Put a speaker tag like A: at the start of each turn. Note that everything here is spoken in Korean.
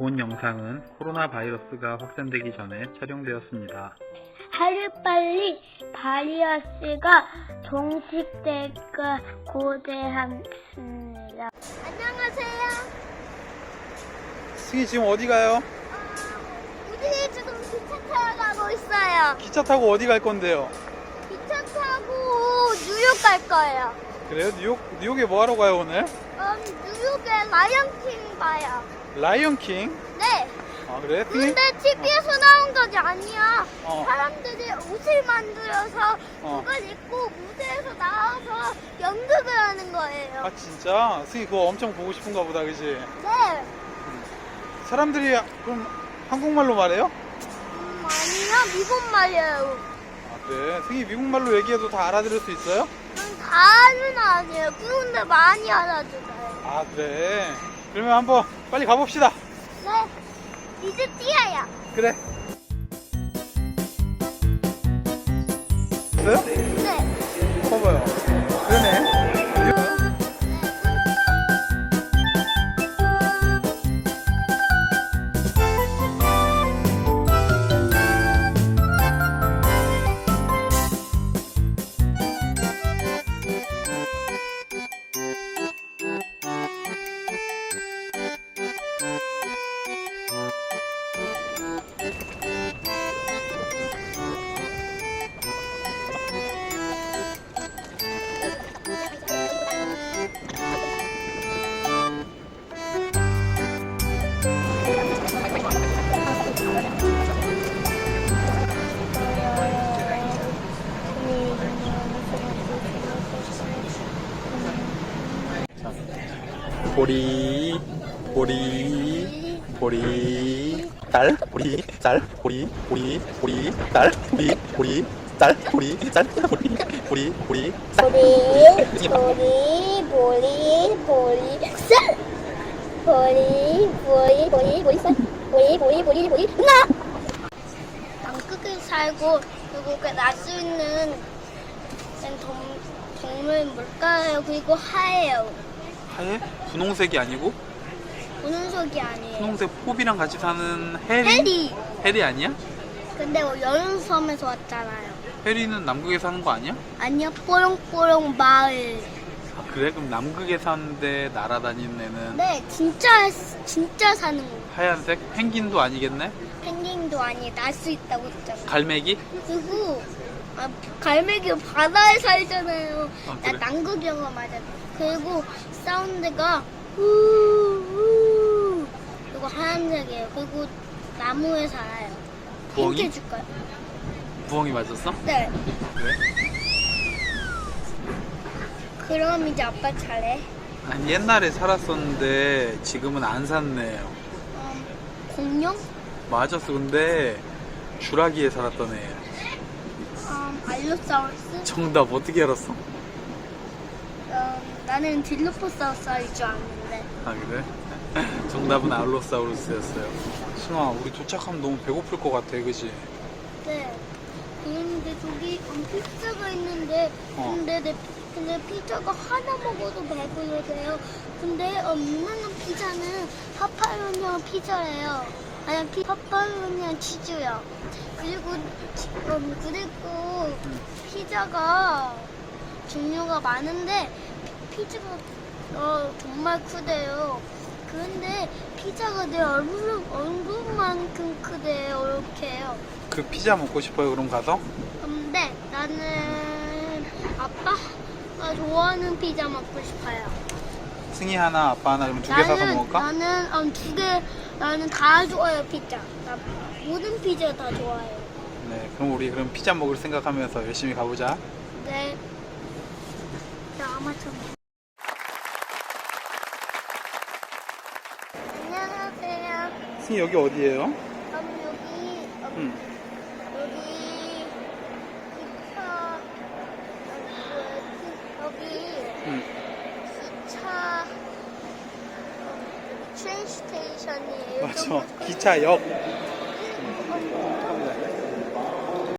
A: 본 영상은 코로나 바이러스가 확산되기 전에 촬영되었습니다.
B: 하루빨리 바이러스가 종식될까 고대합니다. 안녕하세요.
A: 승희 지금 어디 가요?
B: 우리 지금 기차 타러 가고 있어요.
A: 기차 타고 어디 갈 건데요?
B: 기차 타고 뉴욕 갈 거예요.
A: 그래요? 뉴욕, 뉴욕에 뭐 하러 가요 오늘?
B: 음, 뉴욕에 라이언킹 봐요.
A: 라이언 킹?
B: 네.
A: 아 그래?
B: 근데 TV에서 나온 것이 아니야.
A: 어.
B: 사람들이 옷을 만들어서
A: 어.
B: 그걸 입고 무대에서 나와서 연극을 하는 거예요.
A: 아 진짜? 승희 그거 엄청 보고 싶은가 보다 그지?
B: 네.
A: 사람들이 그럼 한국말로 말해요?
B: 음, 아니요, 미국 말이에요.
A: 아 그래? 승희 미국말로 얘기해도 다 알아들을 수 있어요?
B: 음, 다는 아니에요. 그런데 많이 알아주세요.
A: 아 그래? 그러면 한번 빨리 가봅시다
B: 네. 이제 뛰어요.
A: 그래 있어요? 보리 보리 보리 딸 보리 쌀 보리 보리 보리 딸 보리 보리 쌀 보리 쌀 보리 보리 보리 쌀
B: 보리, 보리, 보리, 보리, 쌀! 보리, 보리, 보리, 보리, 쌀! 보리, 보리, 보리, 보리, 나! 남극에 살고, 그리고 그날수 있는 동, 동물 뭘까요? 그리고 하예요.
A: 하얘? 분홍색이 아니고
B: 분홍색이 아니에요.
A: 분홍색 포비랑 같이 사는 해리?
B: 해리!
A: 해리 아니야?
B: 근데 뭐 여름섬에서 왔잖아요.
A: 해리는 남극에 사는 거 아니야?
B: 아니요, 뽀롱뽀롱 마을.
A: 아, 그래? 그럼 남극에 사는데 날아다니는 애는
B: 네, 진짜, 진짜 사는 거.
A: 하얀색? 펭귄도 아니겠네?
B: 펭귄도 아니, 날수 있다고 했잖아.
A: 갈매기?
B: 그리고 아, 갈매기 바다에 살잖아요.
A: 아,
B: 나
A: 그래?
B: 남극 영화 맞아. 그리고 사운드가 우우 그리고 하얀색이에요. 그리고 나무에 살아요.
A: 부엉이?
B: 힌트 줄까요?
A: 부엉이 맞았어?
B: 네.
A: 그래?
B: 그럼 이제 아빠 차례.
A: 아니 옛날에 살았었는데 지금은 안 샀네요
B: 음, 공룡?
A: 맞았어 근데 주라기에 살았던 애
B: 음, 알로사우루스?
A: 정답 어떻게 알았어?
B: 음, 나는 딜로포사우루스 알줄 아는데.
A: 아 그래? 정답은 알로사우루스였어요 승아 우리 도착하면 너무 배고플 것 같아 그지?
B: 네. 그런데 저기 음, 피자가 있는데
A: 어.
B: 근데 내 근데 피자가 하나 먹어도 배부르대요. 근데 음, 유명한 피자는 파파로니아 피자예요. 아니 피 파파로니아 치즈요. 그리고 치- 음, 그리고 피자가 종류가 많은데 피- 피자가 어, 정말 크대요. 그런데 피자가 내 얼굴 얼굴만큼 크대요. 이렇게요.
A: 그 피자 먹고 싶어요 그럼 가서?
B: 근데 나는 아빠가 좋아하는 피자 먹고 싶어요.
A: 승희 하나 아빠 하나 그럼 두 개 사서 먹을까?
B: 나는 음, 두 개, 나는 다 좋아요 피자. 나 모든 피자 다 좋아해요.
A: 네 그럼 우리 그럼 피자 먹을 생각하면서 열심히 가보자
B: 네. 자 아마처럼. 안녕하세요.
A: 승희 여기 어디예요?
B: 그럼 여기 음,
A: 응.
B: 여기 기차 어, 여기
A: 응.
B: 트레인 스테이션이에요.
A: 맞아. 기차역.